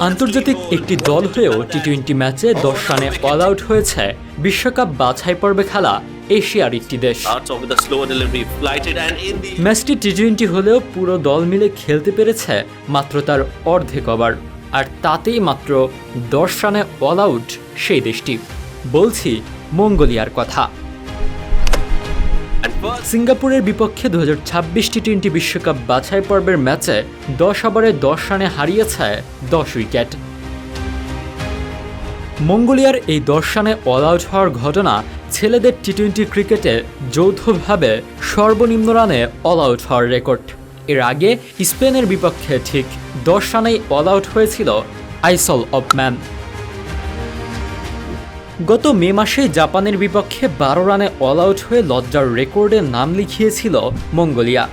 আন্তর্জাতিক একটি দল হয়েও টি টোয়েন্টি ম্যাচে দশ রানে অল আউট হয়েছে। বিশ্বকাপ বাছাই পর্বে খেলা এশিয়ার একটি দেশ। ম্যাচটি টি টোয়েন্টি হলেও পুরো দল মিলে খেলতে পেরেছে মাত্র তার অর্ধেক ওভার। আর তাতেই মাত্র দশ রানে অল আউট সেই দেশটি। বলছি মঙ্গোলিয়ার কথা। সিঙ্গাপুরের বিপক্ষে দু হাজার ছাব্বিশ টি টোয়েন্টি বিশ্বকাপ বাছাই পর্বের ম্যাচে দশ ওভারে দশ রানে হারিয়েছে দশ উইকেট। মঙ্গোলিয়ার এই দশ রানে অল আউট হওয়ার ঘটনা ছেলেদের টি টোয়েন্টি ক্রিকেটে যৌথভাবে সর্বনিম্ন রানে অল আউট হওয়ার রেকর্ড। এর আগে স্পেনের বিপক্ষে ঠিক দশ রানেই অল আউট হয়েছিল আইসল অফ ম্যান গত মে মাসে জাপানের বিপক্ষে বারো রানে অল আউট হয়ে লজ্জার রেকর্ডে নাম লিখিয়েছিল মঙ্গোলিয়া।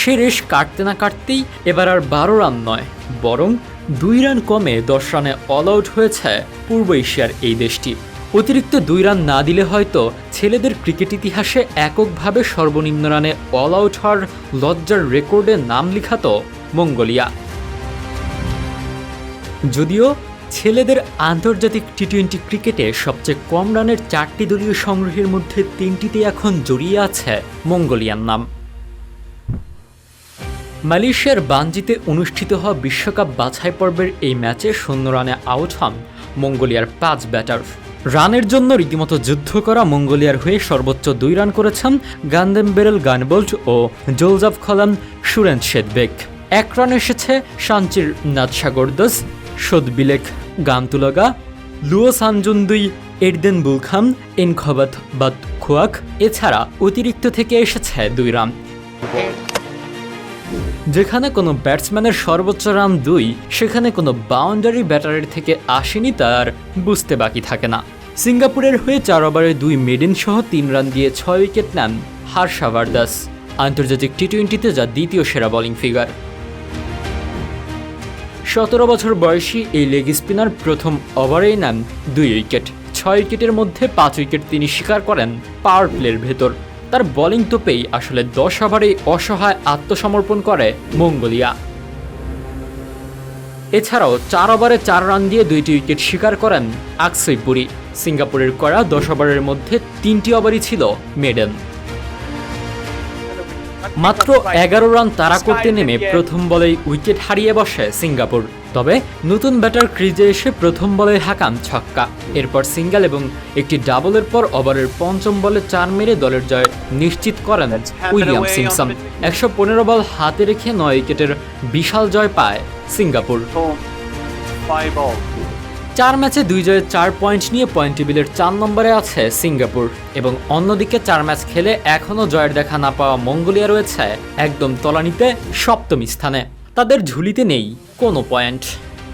সে রেশ কাটতে না কাটতেই এবার আর বারো রান নয়, বরং দুই রান কমে দশ রানে অল আউট হয়েছে পূর্ব এশিয়ার এই দেশটি। অতিরিক্ত দুই রান না দিলে হয়তো ছেলেদের ক্রিকেট ইতিহাসে এককভাবে সর্বনিম্ন রানে অল আউট হওয়ার লজ্জার রেকর্ডে নাম লিখাতো মঙ্গোলিয়া। যদিও ছেলেদের আন্তর্জাতিক টি টোয়েন্টি ক্রিকেটে সবচেয়ে কম রানের চারটি দলীয় সংগ্রহের মধ্যে তিনটিতে এখন জড়িয়ে আছে মঙ্গোলিয়ার নাম। মালয়েশিয়ার বানজিতে অনুষ্ঠিত হওয়া বিশ্বকাপ বাছাই পর্বের এই ম্যাচে শূন্য রানে আউট হন মঙ্গোলিয়ার পাঁচ ব্যাটার। রানের জন্য রীতিমতো যুদ্ধ করা মঙ্গোলিয়ার হয়ে সর্বোচ্চ দুই রান করেছেন গান্দেম বেরেল গানবোল্ট ও জোলজাফ খলাম সুরেন শেদবেক এক রান এসেছে শাঞ্চির নাদসাগরদস সদবিলেক গান্তুলগা লুও সানজুন্দুই, এরদেন বুলখাম এনখবাত বাত খোয়াক, এছাড়া অতিরিক্ত থেকে এসেছে দুই রান। যেখানে কোনো ব্যাটসম্যানের সর্বোচ্চ রান দুই, সেখানে কোনো বাউন্ডারি ব্যাটারের থেকে আসেনি তার বুঝতে বাকি থাকে না। সিঙ্গাপুরের হয়ে চার ওভারে দুই মেডেন সহ তিন রান দিয়ে ছয় উইকেট নেন হার্ষাভার দাস আন্তর্জাতিক টি টোয়েন্টিতে যা দ্বিতীয় সেরা বোলিং ফিগার। সতেরো বছর বয়সী এই লেগ স্পিনার প্রথম ওভারেই নেন দুই উইকেট। ছয় উইকেটের মধ্যে পাঁচ উইকেট তিনি শিকার করেন পাওয়ার প্লের ভেতর। তার বোলিং তোপেই আসলে দশ ওভারেই অসহায় আত্মসমর্পণ করে মঙ্গোলিয়া। এছাড়াও চার ওভারে চার রান দিয়ে দুইটি উইকেট শিকার করেন আকসই পুরী। সিঙ্গাপুরের করা দশ ওভারের মধ্যে তিনটি ওভারই ছিল মেডেন মাত্র এগারো রান তাড়া করতে নেমে প্রথম বলেই উইকেট হারিয়ে বসে সিঙ্গাপুর। তবে নতুন ব্যাটার ক্রিজে এসে প্রথম বলে হাকান ছক্কা। এরপর সিঙ্গেল এবং একটি ডাবলের পর ওভারের পঞ্চম বলে চার মেরে দলের জয় নিশ্চিত করেন উইলিয়াম সিমসন একশো পনেরো বল হাতে রেখে নয় উইকেটের বিশাল জয় পায় সিঙ্গাপুর। All. চার ম্যাচে দুই জয়ে চার পয়েন্ট নিয়ে পয়েন্ট টেবিলের চার নম্বরে আছে সিঙ্গাপুর এবং অন্যদিকে চার ম্যাচ খেলে এখনও জয়ের দেখা না পাওয়া মঙ্গোলিয়া রয়েছে একদম তলানিতে সপ্তম স্থানে। তাদের ঝুলিতে নেই কোনো পয়েন্ট।